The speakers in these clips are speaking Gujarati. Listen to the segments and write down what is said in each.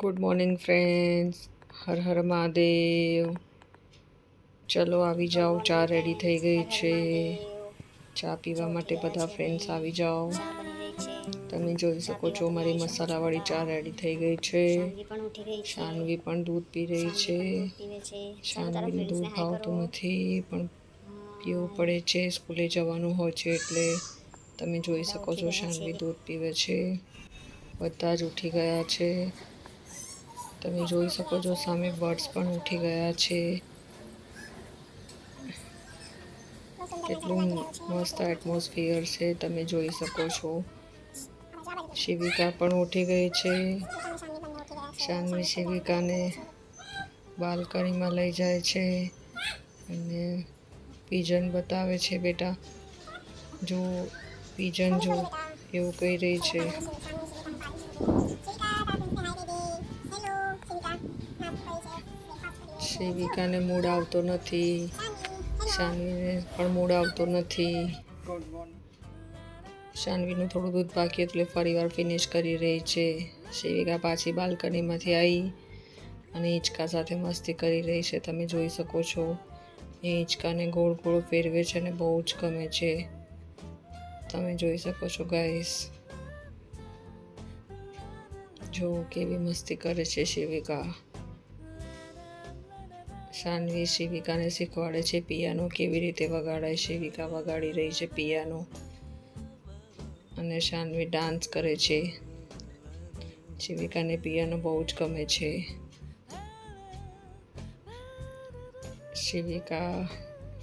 Good morning friends Har Har Mahadev. ચલો, આવી જાઓ. ચા રેડી થઈ ગઈ છે. ચા પીવા માટે બધા ફ્રેન્ડ્સ આવી જાઓ. તમે જોઈ શકો છો, મારી મસાલાવાળી ચા રેડી થઈ ગઈ છે. શાનવી પણ દૂધ પી રહી છે. શાનવીને દૂધ ભાવતું નથી, પણ પીવું પડે છે. સ્કૂલે જવાનું હોય છે એટલે તમે જોઈ શકો છો, શાનવી દૂધ પીવે છે. બધા જ ઉઠી ગયા છે. તમે જોઈ શકો છો, સામે બર્ડ્સ પણ ઉઠી ગયા છે. કેટલું મસ્ત એટમોસ્ફિયર છે, તમે જોઈ શકો છો. શિવિકા પણ ઉઠી ગઈ છે. શાનવી શિવિકાને બાલ્કનીમાં લઈ જાય છે અને પીજન બતાવે છે, બેટા. જો પીજન જો એવું કહી રહી છે. શિવિકાને મૂડ આવતો નથી. શાનવીને પણ મૂડ આવતો નથી. શાનવીનું થોડું દૂધ બાકી એટલે ફરીવાર ફિનિશ કરી રહી છે. સેવિકા પાછી બાલ્કનીમાંથી આવી અને હિંચકા સાથે મસ્તી કરી રહી છે. તમે જોઈ શકો છો, એ હિંચકાને ગોળ ગોળ ફેરવે છે અને બહુ જ ગમે છે. તમે જોઈ શકો છો ગાઈસ જો કેવી મસ્તી કરે છે શિવિકા શાનવી શિવિકાને શીખવાડે છે પિયાનો, કેવી રીતે વગાડાય શિવિકા? વગાડી રહી છે પિયાનો. અને શાનવી ડાન્સ કરે છે. શિવિકાને પિયાનો બહુ જ ગમે છે. શિવિકા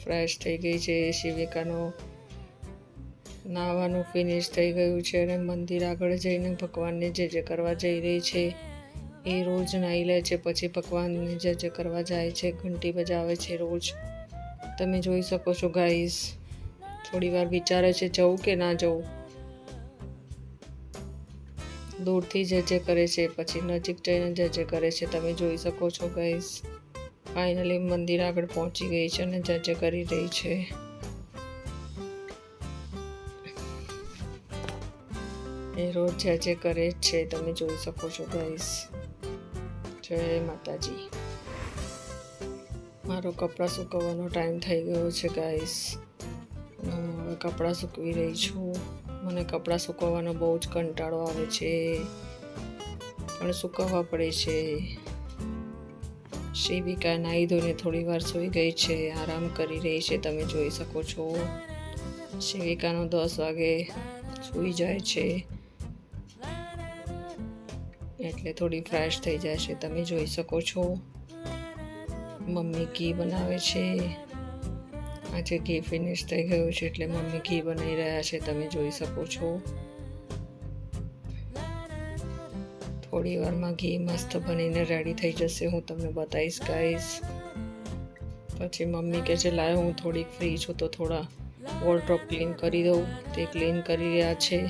ફ્રેશ થઈ ગઈ છે. શિવિકાનો નાવાનું ફિનિશ થઈ ગયું છે અને મંદિર આગળ જઈને ભગવાનને જે જે કરવા જઈ રહી છે. એ રોજ નાહી લે છે, પછી પકવાનને જે જે કરવા જાય છે, ઘંટી બજાવે છે રોજ. તમે જોઈ શકો છો ગાઈસ થોડી વાર વિચારે છે જવું કે ના જવું દૂરથી જે જે કરે છે, પછી નજીક જઈને જે જે કરે છે, તમે જોઈ શકો છો ગાઈસ ફાઇનલી મંદિર આગળ પહોંચી ગઈ છે અને જે જે કરી રહી છે. એ રોજ જે જે કરે છે, તમે જોઈ શકો છો ગાઈસ જય માતાજી. મારો કપડાં સુકવવાનો ટાઈમ થઈ ગયો છે ગાઈસ હું હવે કપડાં સૂકવી રહી છું. મને કપડાં સૂકવવાનો બહુ જ કંટાળો આવે છે. પણ સૂકવવા પડે છે. શિવિકા નાહી ધોઈને થોડી વાર સૂઈ ગઈ છે. આરામ કરી રહી છે, તમે જોઈ શકો છો. શિવિકાનો દસ વાગે સૂઈ જાય છે. એટલે થોડી ફ્રેશ થઈ જાય છે તમે જોઈ શકો છો, મમ્મી ઘી બનાવે છે. આજે ઘી ફિનિશ થઈ ગયું છે એટલે મમ્મી ઘી બનાવી રહ્યા છે. તમે જોઈ શકો છો. થોડી વારમાં ઘી મસ્ત બનીને રેડી થઈ જશે. હું તમને બતાવીશ ગાઈશ પછી મમ્મી કે છે, લાયો, હું થોડીક ફ્રી છું, તો થોડા વોર્ડ્રોપ ક્લીન કરી દઉં. તે ક્લીન કરી રહ્યા છે.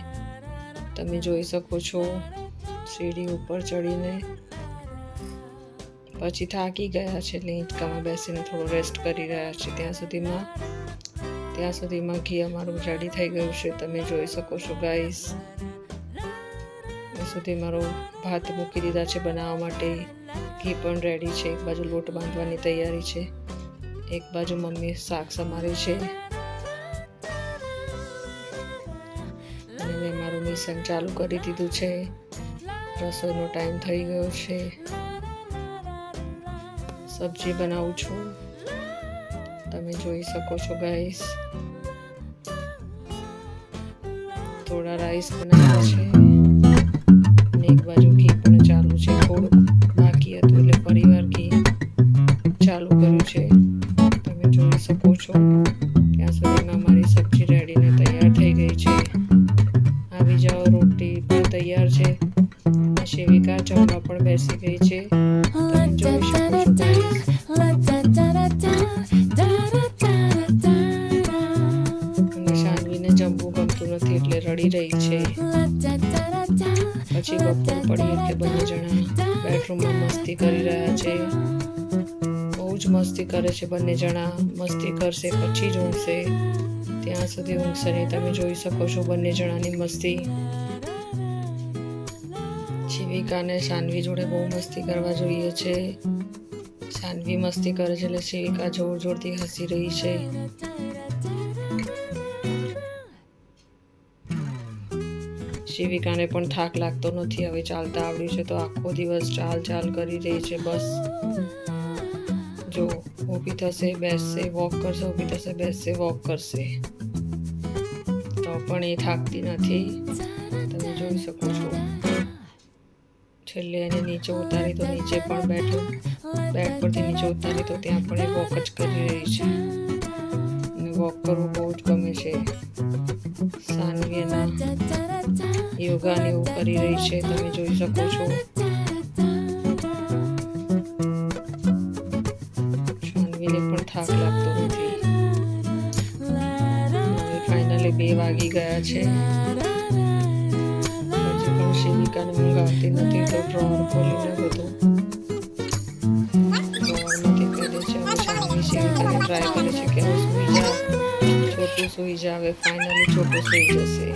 તમે જોઈ શકો છો. સીડી ઉપર ચડીને પછી થાકી ગયા છે, એટલે હિંચકામાં બેસીને થોડો રેસ્ટ કરી રહ્યા છે. ત્યાં સુધીમાં ત્યાં સુધીમાં ઘી અમારું રેડી થઈ ગયું છે. તમે જોઈ શકો છો ગાઈસ સુધી મારો ભાત મૂકી દીધા છે બનાવવા માટે. ઘી પણ રેડી છે. એક બાજુ લોટ બાંધવાની તૈયારી છે. એક બાજુ મમ્મી શાક સમારે છે. અને મેં મારું મિશન ચાલુ કરી દીધું છે. રસોઈનો ટાઈમ થઈ ગયો છે. સબ્જી બનાવું છું. તમે જોઈ શકો છો ગાઈસ થોડા રાઈસ બનાવ્યા છે. બેસી ગઈ શાનવીને જમવું ગમતું નથી એટલે રડી રહી છે. પછી બપોર પડી એટલે બંને જણા બેડરૂમમાં મસ્તી કરી રહ્યા છે. બહુ જ મસ્તી કરે છે બંને જણા. મસ્તી કરશે, પછી જ ઊંઘશે. ત્યાં સુધી ઊંઘશે નહીં. તમે જોઈ શકો છો બંને જણાની મસ્તી. શિવિકા શિવિકાને સાનવી જોડે બહુ મસ્તી કરવા જોઈએ છે. સાનવી મસ્તી કરે છે એટલે શિવિકા જોર જોરથી હસી રહી છે. શિવિકાને પણ થાક લાગતો નથી, હવે ચાલતા આવડ્યું છે તો આખો દિવસ ચાલ ચાલ કરી રહી છે બસ. જો, ઊભી થશે, બેસશે વોક કરશે, ઊભી થશે, બેસશે વોક કરશે. તો પણ એ થાકતી નથી. તમે જોઈ શકો છો. છેલ્લે એને નીચે ઉતારી તો નીચે પણ બેઠો. બેડ પરથી નીચે ઉતારી તો ત્યાં પણ એ વોક જ કરી રહી છે. અને વોક કરવું બહુ જ ગમે છે. સાનવી એના યોગા ને એવું કરી રહી છે, તમે જોઈ શકો છો. સાનવીને પણ થાક લાગતો નથી. ફાઇનલી બે વાગી ગયા છે. શિવિકાને ઊંઘ આવતી નથી તો ડ્રોવર ખોલીને બધું ડ્રોવરમાંથી પહેરે છે. ટ્રાય કરે છે કે હવે સૂઈ જા છોટું સૂઈ જા હવે ફાઇનલી છોટું સૂઈ જશે